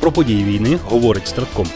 Про події війни говорить Стратком.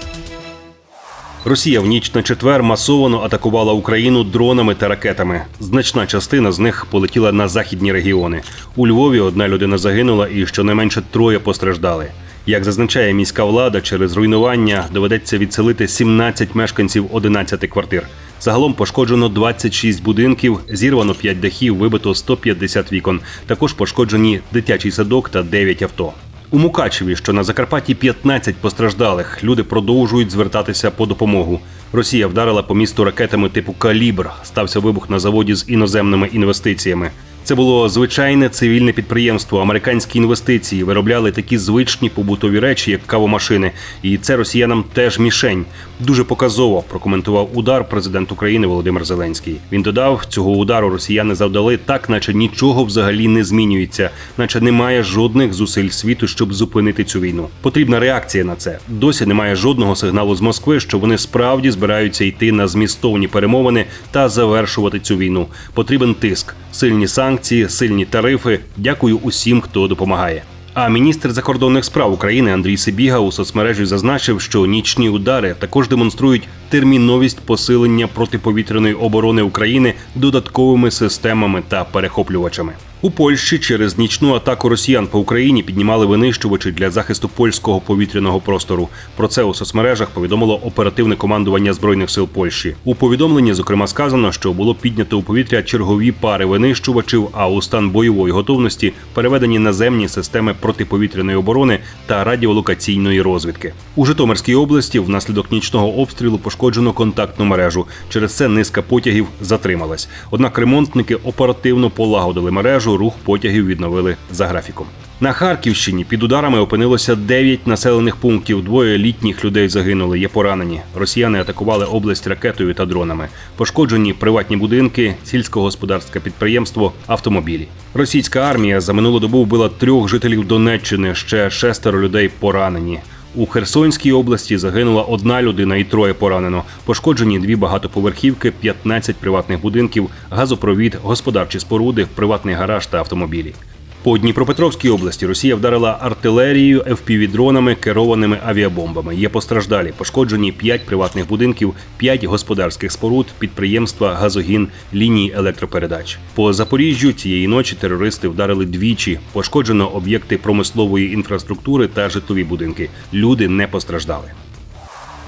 Росія в ніч на четвер масово атакувала Україну дронами та ракетами. Значна частина з них полетіла на західні регіони. У Львові одна людина загинула і щонайменше троє постраждали. Як зазначає міська влада, через руйнування доведеться відселити 17 мешканців 11 квартир. Загалом пошкоджено 26 будинків, зірвано 5 дахів, вибито 150 вікон. Також пошкоджені дитячий садок та 9 авто. У Мукачеві, що на Закарпатті 15 постраждалих, люди продовжують звертатися по допомогу. Росія вдарила по місту ракетами типу Калібр. Стався вибух на заводі з іноземними інвестиціями. Це було звичайне цивільне підприємство. Американські інвестиції виробляли такі звичні побутові речі, як кавомашини. І це росіянам теж мішень. Дуже показово прокоментував удар президент України Володимир Зеленський. Він додав, цього удару росіяни завдали так, наче нічого взагалі не змінюється, наче немає жодних зусиль світу, щоб зупинити цю війну. Потрібна реакція на це. Досі немає жодного сигналу з Москви, що вони справді збираються йти на змістовні перемовини та завершувати цю війну. Потрібен тиск, сильні санкції, сильні тарифи. Дякую усім, хто допомагає. А міністр закордонних справ України Андрій Сибіга у соцмережі зазначив, що нічні удари також демонструють терміновість посилення протиповітряної оборони України додатковими системами та перехоплювачами. У Польщі через нічну атаку росіян по Україні піднімали винищувачі для захисту польського повітряного простору. Про це у соцмережах повідомило оперативне командування збройних сил Польщі. У повідомленні зокрема сказано, що було піднято у повітря чергові пари винищувачів, а у стан бойової готовності переведені наземні системи протиповітряної оборони та радіолокаційної розвідки. У Житомирській області внаслідок нічного обстрілу пошкоджено контактну мережу. Через це низка потягів затрималась. Однак ремонтники оперативно полагодили мережу. Рух потягів відновили за графіком. На Харківщині під ударами опинилося 9 населених пунктів. Двоє літніх людей загинули, є поранені. Росіяни атакували область ракетою та дронами. Пошкоджені приватні будинки, сільськогосподарське підприємство, автомобілі. Російська армія за минулу добу вбила трьох жителів Донеччини. Ще шестеро людей поранені. У Херсонській області загинула одна людина і троє поранено. Пошкоджені дві багатоповерхівки, 15 приватних будинків, газопровід, господарчі споруди, приватний гараж та автомобілі. По Дніпропетровській області Росія вдарила артилерією, FPV-дронами, керованими авіабомбами. Є постраждалі, пошкоджені 5 приватних будинків, 5 господарських споруд, підприємства, газогін, лінії електропередач. По Запоріжжю цієї ночі терористи вдарили двічі. Пошкоджено об'єкти промислової інфраструктури та житлові будинки. Люди не постраждали.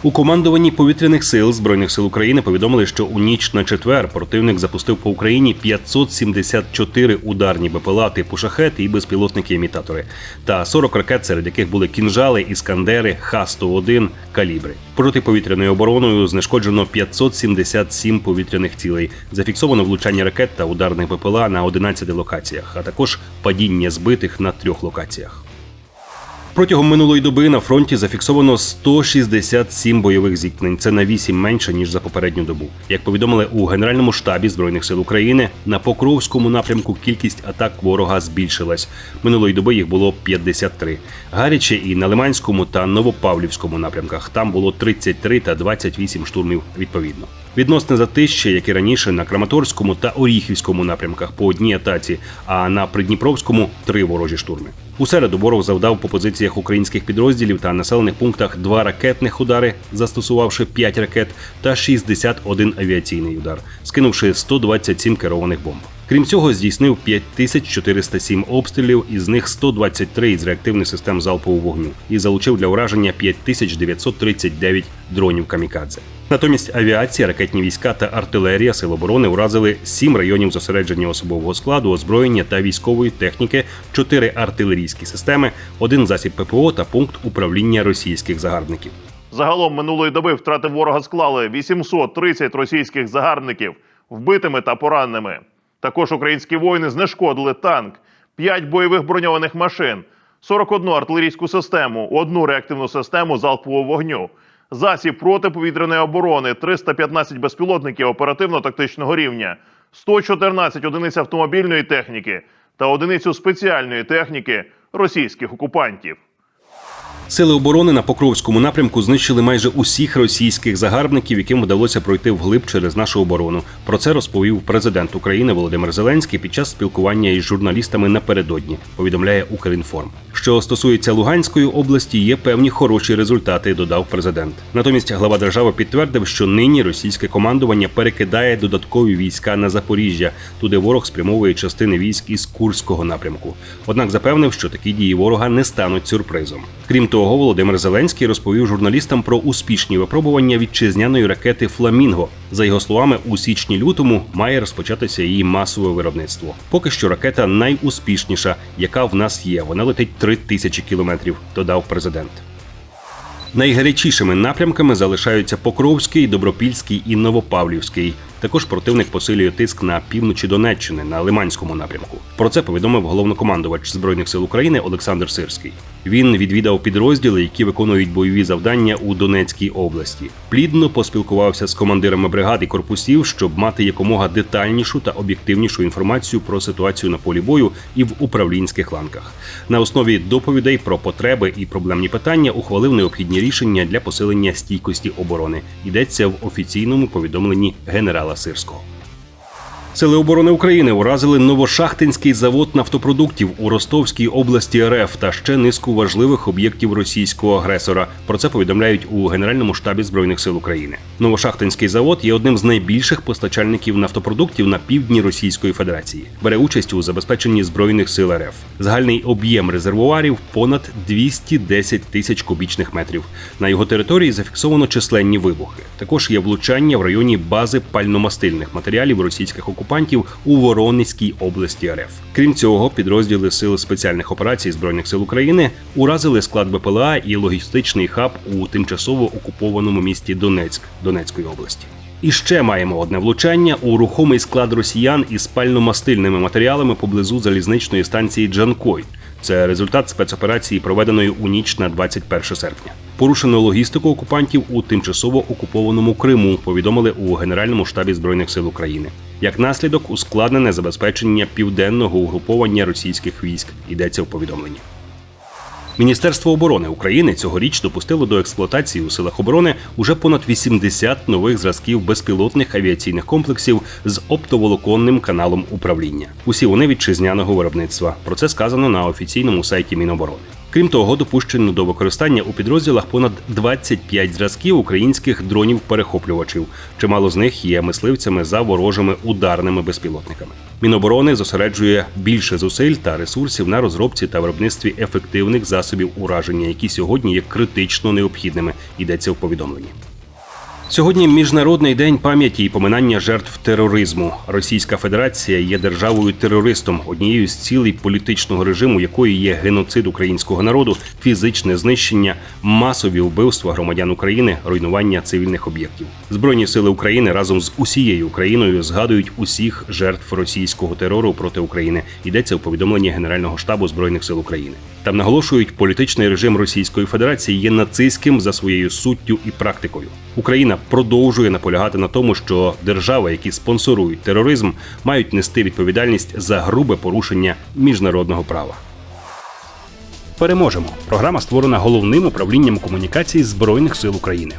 У командуванні повітряних сил збройних сил України повідомили, що у ніч на четвер противник запустив по Україні 574 ударні БПЛА типу шахет і безпілотники-імітатори, та 40 ракет, серед яких були кінжали, іскандери, Х-101, калібри. Протиповітряною обороною знешкоджено 577 повітряних цілей. Зафіксовано влучання ракет та ударних БПЛА на 11 локаціях, а також падіння збитих на трьох локаціях. Протягом минулої доби на фронті зафіксовано 167 бойових зіткнень. Це на 8 менше ніж за попередню добу. Як повідомили у Генеральному штабі збройних сил України, на Покровському напрямку кількість атак ворога збільшилась. Минулої доби їх було 53. Гаряче і на Лиманському та Новопавлівському напрямках. Там було 33 та 28 штурмів відповідно. Відносне затище, як і раніше, на Краматорському та Оріхівському напрямках по одній атаці, а на Придніпровському три ворожі штурми. У середу ворог завдав по позиціях українських підрозділів та населених пунктах два ракетних удари, застосувавши 5 ракет, та 61 авіаційний удар, скинувши 127 керованих бомб. Крім цього, здійснив 5407 обстрілів, із них 123 із реактивних систем залпового вогню, і залучив для ураження 5939 дронів камікадзе. Натомість авіація, ракетні війська та артилерія Сил оборони уразили сім районів зосередження особового складу, озброєння та військової техніки, чотири артилерійські системи, один засіб ППО та пункт управління російських загарбників. Загалом минулої доби втрати ворога склали 830 російських загарбників вбитими та пораненими. Також українські воїни знешкодили танк, 5 бойових броньованих машин, 41 артилерійську систему, одну реактивну систему залпового вогню, засіб протиповітряної оборони, 315 безпілотників оперативно-тактичного рівня, 114 одиниць автомобільної техніки та одиницю спеціальної техніки російських окупантів. Сили оборони на Покровському напрямку знищили майже усіх російських загарбників, яким вдалося пройти вглиб через нашу оборону. Про це розповів президент України Володимир Зеленський під час спілкування із журналістами напередодні. Повідомляє Укрінформ. Що стосується Луганської області, є певні хороші результати, додав президент. Натомість глава держави підтвердив, що нині російське командування перекидає додаткові війська на Запоріжжя. Туди ворог спрямовує частини військ із Курського напрямку. Однак запевнив, що такі дії ворога не стануть сюрпризом. Крім того, Володимир Зеленський розповів журналістам про успішні випробування вітчизняної ракети Фламінго. За його словами, у січні-лютому має розпочатися її масове виробництво. Поки що ракета найуспішніша, яка в нас є. Вона летить 3 тисячі кілометрів, додав президент. Найгарячішими напрямками залишаються Покровський, Добропільський і Новопавлівський. Також противник посилює тиск на півночі Донеччини на Лиманському напрямку. Про це повідомив головнокомандувач збройних сил України Олександр Сирський. Він відвідав підрозділи, які виконують бойові завдання у Донецькій області. Плідно поспілкувався з командирами бригад і корпусів, щоб мати якомога детальнішу та об'єктивнішу інформацію про ситуацію на полі бою і в управлінських ланках. На основі доповідей про потреби і проблемні питання ухвалив необхідні рішення для посилення стійкості оборони. Йдеться в офіційному повідомленні генерала Сирського. Сили оборони України уразили Новошахтинський завод нафтопродуктів у Ростовській області РФ та ще низку важливих об'єктів російського агресора. Про це повідомляють у Генеральному штабі збройних сил України. Новошахтинський завод є одним з найбільших постачальників нафтопродуктів на півдні Російської Федерації. Бере участь у забезпеченні збройних сил РФ. Загальний об'єм резервуарів понад 210 тисяч кубічних метрів. На його території зафіксовано численні вибухи. Також є влучання в районі бази пальномастильних матеріалів російських окупантів у Воронезькій області РФ. Крім цього, підрозділи сил спеціальних операцій збройних сил України уразили склад БПЛА і логістичний хаб у тимчасово окупованому місті Донецьк Донецької області. І ще маємо одне влучання у рухомий склад росіян із пально-мастильними матеріалами поблизу залізничної станції Джанкой. Це результат спецоперації, проведеної у ніч на 21 серпня. Порушено логістику окупантів у тимчасово окупованому Криму. Повідомили у Генеральному штабі збройних сил України. Як наслідок, ускладнене забезпечення південного угруповання російських військ. Йдеться в повідомленні. Міністерство оборони України цьогоріч допустило до експлуатації у силах оборони уже понад 80 нових зразків безпілотних авіаційних комплексів з оптоволоконним каналом управління. Усі вони вітчизняного виробництва. Про це сказано на офіційному сайті Міноборони. Крім того, допущено до використання у підрозділах понад 25 зразків українських дронів-перехоплювачів. Чимало з них є мисливцями за ворожими ударними безпілотниками. Міноборони зосереджує більше зусиль та ресурсів на розробці та виробництві ефективних засобів ураження, які сьогодні є критично необхідними. Йдеться в повідомленні. Сьогодні міжнародний день пам'яті і поминання жертв тероризму. Російська Федерація є державою терористом, однією з цілей політичного режиму, якої є геноцид українського народу, фізичне знищення, масові вбивства громадян України, руйнування цивільних об'єктів. Збройні сили України разом з усією Україною згадують усіх жертв російського терору проти України. Йдеться у повідомленні Генерального штабу збройних сил України. Там наголошують, політичний режим Російської Федерації є нацистським за своєю суттю і практикою. Продовжує наполягати на тому, що держави, які спонсорують тероризм, мають нести відповідальність за грубе порушення міжнародного права. Переможемо. Програма створена головним управлінням комунікації збройних сил України.